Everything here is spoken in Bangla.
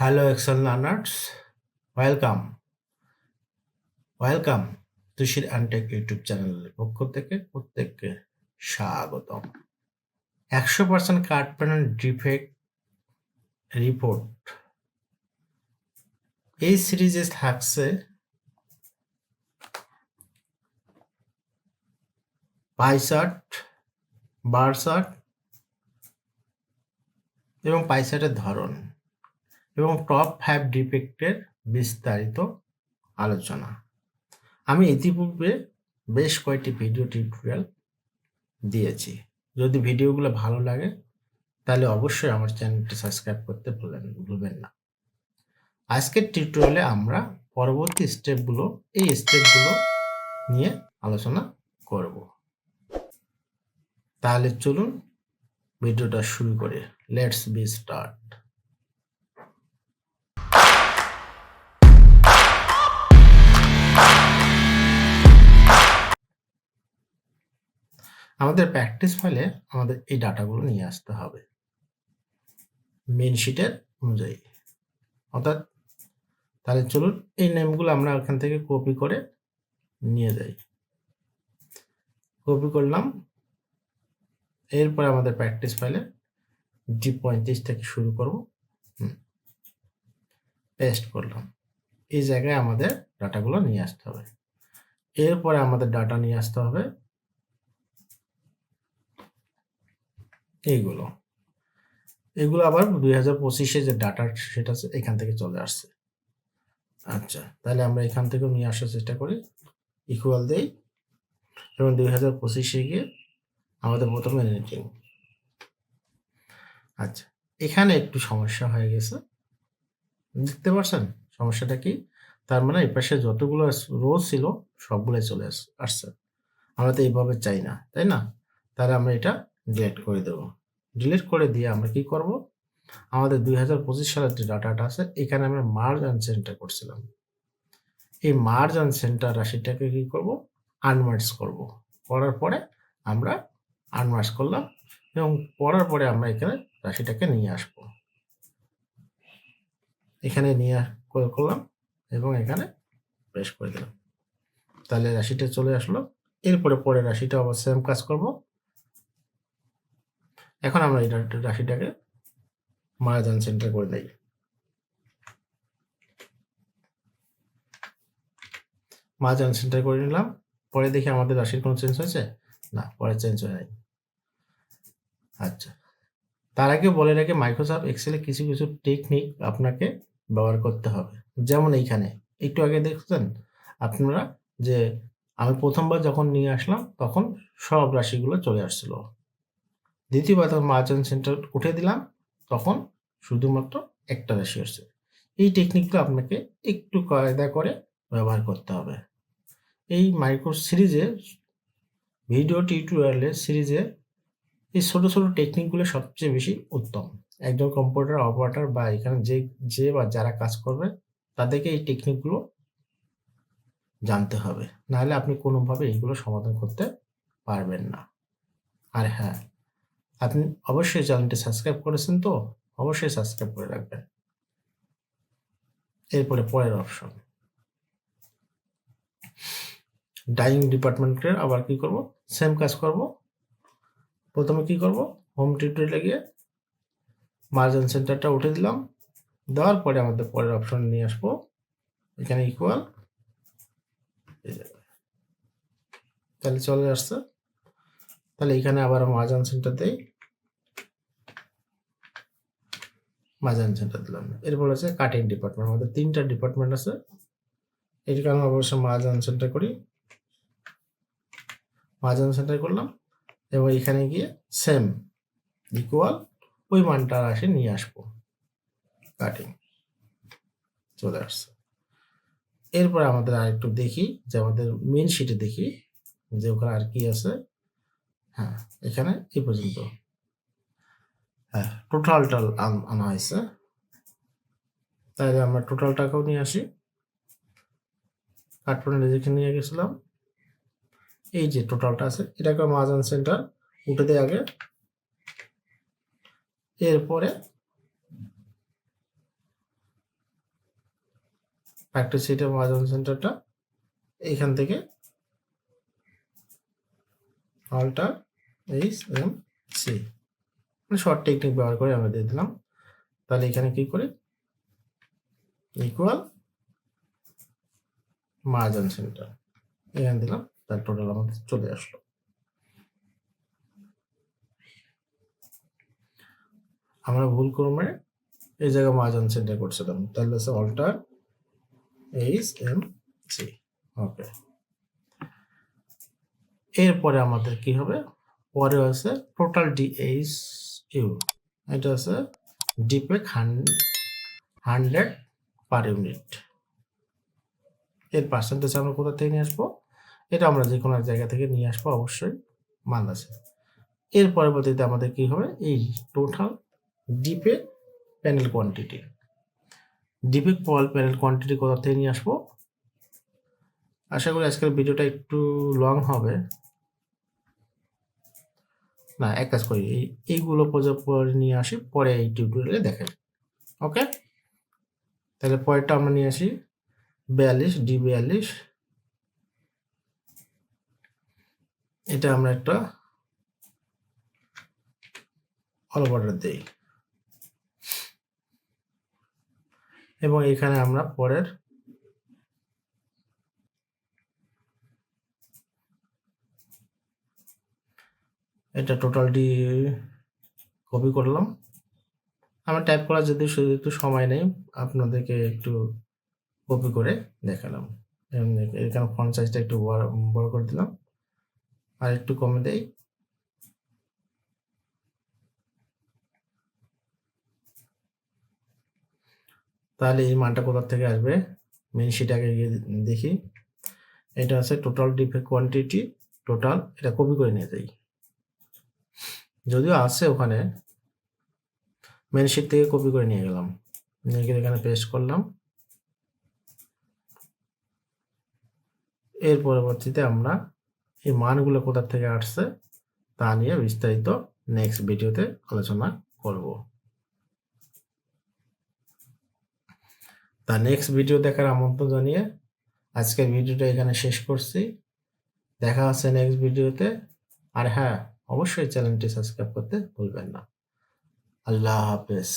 Hello Excel learners welcome welcome Tushir অ্যান্টেক YouTube চ্যানেলের পক্ষ থেকে প্রত্যেককে স্বাগতম। একশো percent card payment defect report এই সিরিজে থাকছে পাইসার্ট, বারসার্ট এবং পাইসার্টের ধরন। এবং টপ ফাইভ ডিফেক্টের বিস্তারিত আলোচনা। আমি ইতিপূর্বে বেশ কয়েকটি ভিডিও টিউটোরিয়াল দিয়েছি। যদি ভিডিওগুলো ভালো লাগে, তাহলে অবশ্যই আমার চ্যানেলটি সাবস্ক্রাইব করতে ভুলেন, ভুলবেন না। আজকের টিউটোরিয়ালে আমরা পরবর্তী স্টেপগুলো এই স্টেপগুলো নিয়ে আলোচনা করব। তাহলে চলুন ভিডিওটা শুরু করে। লেটস বি স্টার্ট আমাদের প্র্যাকটিস ফাইলে আমাদের এই ডাটাগুলো নিয়ে আসতে হবে। মেন শিটের অনুযায়ী। অর্থাৎ, তাহলে চলুন এই নেমগুলো আমরা ওখান থেকে কপি করে নিয়ে যাই। কপি করলাম। এরপরে আমাদের প্র্যাকটিস ফাইলে জি পঁয়ত্রিশ থেকে শুরু করব। পেস্ট করলাম। এই জায়গায় আমাদের ডাটাগুলো নিয়ে আসতে হবে। এরপরে আমাদের ডাটা নিয়ে আসতে হবে এইগুলো। এগুলো আবার দুই হাজার পঁচিশে যে ডাটা সেটা এখান থেকে চলে আসছে। আচ্ছা তাহলে আমরা এখান থেকেও নিয়ে আসার চেষ্টা করি। ইকুয়াল দেই। এবং দুই হাজার পঁচিশে গিয়ে আমাদের প্রথমে রেটিং আচ্ছা এখানে একটু সমস্যা হয়ে গেছে। দেখতে পারছেন? সমস্যাটা কি? তার মানে এই পাশে যতগুলো রো ছিল, সবগুলোই চলে আসছে। আমরা তো এইভাবে চাই না, তাই না? তাহলে আমরা এটা ডিলেট করে দেব। ডিলিট করে দিয়ে আমরা কি করব? আমাদের দুই হাজার পঁচিশ সালের যে ডাটাটা আছে, এখানে আমরা মার্জ অ্যান্ড সেন্টার করছিলাম। এই মার্জ অ্যান্ড সেন্টার রাশিটাকে কি করব? আনমার্জ করব। করার পরে আমরা আনমার্জ করলাম এবং পড়ার পরে আমরা এখানে রাশিটাকে নিয়ে আসব। এখানে নিয়ে করলাম এবং এখানে প্রেস করে দিলাম। তাহলে রাশিটা চলে আসলো। এরপরে পরে রাশিটা আবার সেম কাজ করব। এখন আমরা এই রাশিটাকে মারাজান সেন্টার করে দেই। মারাজান সেন্টার করে নিলাম। পরে দেখি আমাদের রাশির কোনো চেঞ্জ হয়েছে? না, পরে চেঞ্জ হয়ে নাই। আচ্ছা। তার আগে বলে রাখে মাইক্রোসফট এক্সেলে কিছু কিছু টেকনিক আপনাকে ব্যবহার করতে হবে। যেমন এইখানে, একটু আগে দেখছেন আপনারা যে আমি প্রথমবার যখন নিয়ে আসলাম, তখন সব রাশিগুলো চলে আসছিল। দ্বিতীয়বার যখন মার্চেন্ট সেন্টার উঠে দিলাম, তখন শুধুমাত্র একটা রাশি আসছে এই টেকনিকটা আপনাকে একটু কায়দা করে ব্যবহার করতে হবে। এই মাইক্রো সিরিজে ভিডিও টিউটোরিয়ালের সিরিজে এই ছোটো ছোটো টেকনিকগুলো সবচেয়ে বেশি উত্তম। একজন কম্পিউটার অপারেটর বা এখানে যে যে বা যারা কাজ করবে, তাদেরকে এই টেকনিকগুলো জানতে হবে। নাহলে আপনি কোনোভাবে এইগুলো সমাধান করতে পারবেন না। আর হ্যাঁ আপনি অবশ্যই চ্যানেলটি সাবস্ক্রাইব করেছেন তো, অবশ্যই সাবস্ক্রাইব করে রাখবেন। এরপরে পরের অপশন। ডাইং ডিপার্টমেন্টের আবার কি করব? সেম কাজ করব। প্রথমে কি করব? হোম টিউটোরিয়ালে গিয়ে মার্জিন সেন্টারটা উঠে দিলাম। দেওয়ার পরে আমাদের পরের অপশন নিয়ে আসব। এখানে ইকুয়াল তাহলে চলে আসছে। তাহলে এখানে আবার মার্জান সেন্টার দেই। মার্জান সেন্টার দিলাম। এরপর আছে কাটিং ডিপার্টমেন্ট আমাদের তিনটা ডিপার্টমেন্ট আছে। এর কারণে অবশ্য মার্জান সেন্টার করি। মার্জান সেন্টার করলাম। এবং এখানে গিয়ে সেম ইকুয়াল ওই মানটা আসে নিয়ে আসব। কাটিং চলে আসছে। এরপর আমাদের আর একটু দেখি, যে আমাদের মেন শিটে দেখি, যে ওখানে আর কি আছে। হ্যাঁ এখানে এই পর্যন্ত। হ্যাঁ টোটালটা আনা হয়েছে। তাহলে আমরা টোটাল টাকাও নিয়ে আসি। কাঠপনের যেখানে নিয়ে গেছিলাম। এই যে টোটালটা আছে এটাকে মাজান সেন্টার উঠে দেয় আগে। এরপরে ফ্যাক্টরি সিটের মার্জিন সেন্টারটা এইখান থেকে অল্টার এইচ এম সি মানে শর্ট টেকনিক ব্যবহার করে আমরা দিয়ে দিলাম। তাহলে এখানে কি করি? ইকুয়াল মার্জিন সেন্টার এখানে দিলাম, তার টোটাল আমাদের চলে আসলো। আমরা ভুল ক্রমে এই জায়গায় মার্জিন সেন্টার করছিলাম তাহলে হচ্ছে alter H M C okay এরপরে আমাদের কি হবে? পরে আছে টোটাল ডিএইচ ইউ এটা আছে ডিপেক হান্ড্রেড পার ইউনিট এর পার্সেন্টেজ আমরা কোথা থেকে নিয়ে আসব? এটা আমরা যে কোনো এক জায়গা থেকে নিয়ে আসব, অবশ্যই মান আছে। এর পরবর্তীতে আমাদের কি হবে? এই টোটাল ডিপে প্যানেল কোয়ান্টিটি ডিপে পল প্যানেল কোয়ান্টিটি কোথা থেকে নিয়ে আসব? আশা করি আজকের ভিডিওটা একটু লং হবে। না, এক কাজ করি, এই, এইগুলো পরে নিয়ে আসি, পরে এই টিউটোরিয়ালে দেখেন ওকে তাহলে পরেরটা আমরা নিয়ে আসি, বিয়াল্লিশ ডি বিয়াল্লিশ। এটা আমরা একটা অল অর্ডার দিই। এবং এখানে আমরা পরের এটা টোটালটি কপি করলাম। আমার টাইপ করার যদি শুধু একটু সময় নেই, আপনাদেরকে একটু কপি করে দেখালাম। এখানে ফন্ট সাইজটা একটু বড় বড় করে দিলাম। আর একটু কমে দেই। তাহলে এই মানটা কোথার থেকে আসবে? মেন শিটাকে গিয়ে দেখি। এটা আছে টোটাল ডিফেক্ট কোয়ান্টিটি টোটাল এটা কপি করে নিয়ে যাই। যদিও আছে ওখানে। মেন শিট থেকে কপি করে নিয়ে গেলাম। নিয়ে গিয়ে এখানে পেস্ট করলাম। এর পরবর্তীতে আমরা এই মানগুলো কোথা থেকে আসছে তা নিয়ে বিস্তারিত নেক্সট ভিডিওতে আলোচনা করব। তা নেক্সট ভিডিও দেখার আমন্ত্রণ জানিয়ে আজকের ভিডিওটা এখানে শেষ করছি। দেখা হচ্ছে নেক্সট ভিডিওতে আর হ্যাঁ অবশ্যই চ্যানেলটি সাবস্ক্রাইব করতে ভুলবেন না। আল্লাহ হাফেজ।